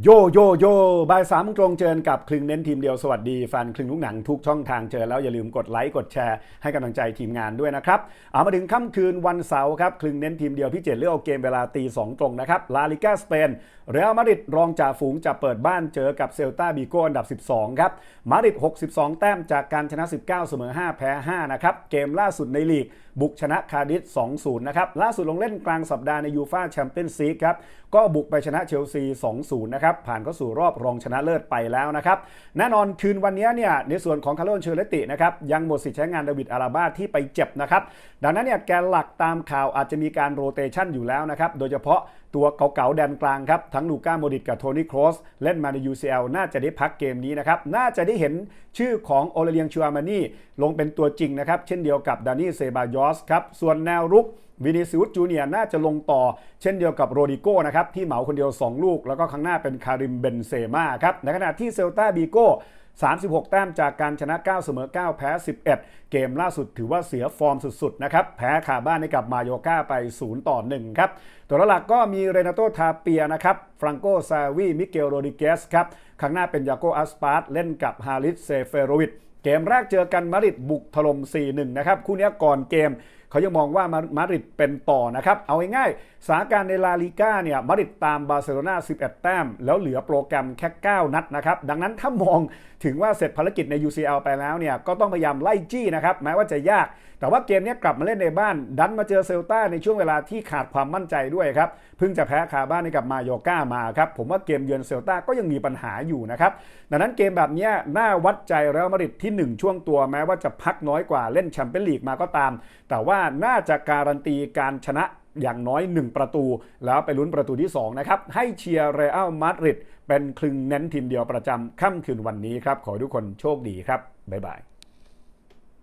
โยโยโยบ่ายสามตรงเจอกับคลึงเน้นทีมเดียวสวัสดีแฟนคลึงลูกหนังทุกช่องทางเจอแล้วอย่าลืมกดไลค์กดแชร์ให้กำลังใจทีมงานด้วยนะครับเอามาถึงค่ำคืนวันเสาร์ครับคลึงเน้นทีมเดียวพี่เจตเลือกเอาเกมเวลาตีสองตรงนะครับลาลิก้าสเปนเรอัลมาดริดรองจ่าฝูงจะเปิดบ้านเจอกับเซลตาบิโกอันดับ 12 ครับมาดริด 62 แต้มจากการชนะ 19 เสมอ 5 แพ้ 5 นะครับเกมล่าสุดในลีกบุกชนะคาร์ดิส2-0 นะครับ ล่าสุดลงเล่นกลางสัปดาห์ในยูฟาแชมเปี้ยนส์ลีกครับ ก็บุกไปชนะเชลซี 2-0 นะครับ ผ่านเข้าสู่รอบรองชนะเลิศไปแล้วนะครับ แน่นอนคืนวันนี้เนี่ย ในส่วนของคาร์โลนเชอร์เลตตินะครับ ยังหมดสิทธิ์ใช้งานเดวิดอาราบาที่ไปเจ็บนะครับ ดังนั้นเนี่ยแกนหลักตามข่าวอาจจะมีการโรเตชันอยู่แล้วนะครับ โดยเฉพาะ ตัวเก่าๆแดนกลางครับ ทั้งลูก้าโมดิตกับโทนี่โครสเล่นมาใน UCL น่าจะได้พักเกมนี้นะครับ น่าจะได้เห็นชื่อของโอเลเลียงชัวมานี่ลงเป็นตัวจริงนะครับ เช่นเดียวกับดานี่เซบายอสครับส่วนแนวรุกวินิซิอุสจูเนียน่าจะลงต่อ เช่นเดียวกับโรดิโก้นะครับที่เหมาคนเดียว 2 ลูก แล้วก็ข้างหน้าเป็นคาริมเบนเซม่าครับในขณะที่เซลตาบีโก้ 36 แต้มจากการชนะ 9 เสมอ 9 แพ้ 11 เกมล่าสุดถือว่าเสียฟอร์มสุดๆนะครับ แพ้ขาบ้านให้กับมาโยกาไป 0 ต่อ 1 ครับ ตัวหลักก็มีเรนาโตทาเปียนะครับ ฟรังโกซาวี มิเกลโรดิเกสครับ ข้างหน้าเป็นยาโกอัสปาร์ตเล่นกับฮาริสเซเฟโรวิชเกมแรกเจอกันมาริดบุกถล่ม 4-1 นะครับ คู่นี้ก่อนเกม เขายังมองว่ามาริดเป็นต่อนะครับ เอาง่ายๆสถานการณ์ในลาลิก้าเนี่ยมาริดตามบาร์เซโลนา11 แต้ม แล้วเหลือโปรแกรมแค่ 9 นัดนะครับ ดังนั้นถ้ามองถึงว่าเสร็จภารกิจใน UCL ไปแล้วเนี่ย ก็ต้องพยายามไล่จี้นะครับ แม้ว่าจะยาก แต่ว่าเกมนี้กลับมาเล่นในบ้าน ดันมาเจอเซลตาในช่วงเวลาที่ขาดความมั่นใจด้วยครับเพิ่งจะแพ้คาบ้านให้กับมาโยก้ามาครับผมว่าเกมเยือนเซลตาก็ยังมีปัญหาอยู่นะครับดังนั้นเกมแบบนี้น่าวัดใจเรอัลมาดริดที่ 1 ช่วงตัวแม้ว่าจะพักน้อยกว่าเล่นแชมเปี้ยนลีกมาก็ตาม แต่ว่าน่าจะการันตีการชนะอย่างน้อย 1 ประตู แล้วไปลุ้นประตูที่ 2 นะครับ ให้เชียร์เรอัลมาดริดเป็นคลึงเน้นทีมเดียวประจำค่ำคืนวันนี้ครับ ขอทุกคนโชคดีครับ บ๊ายบาย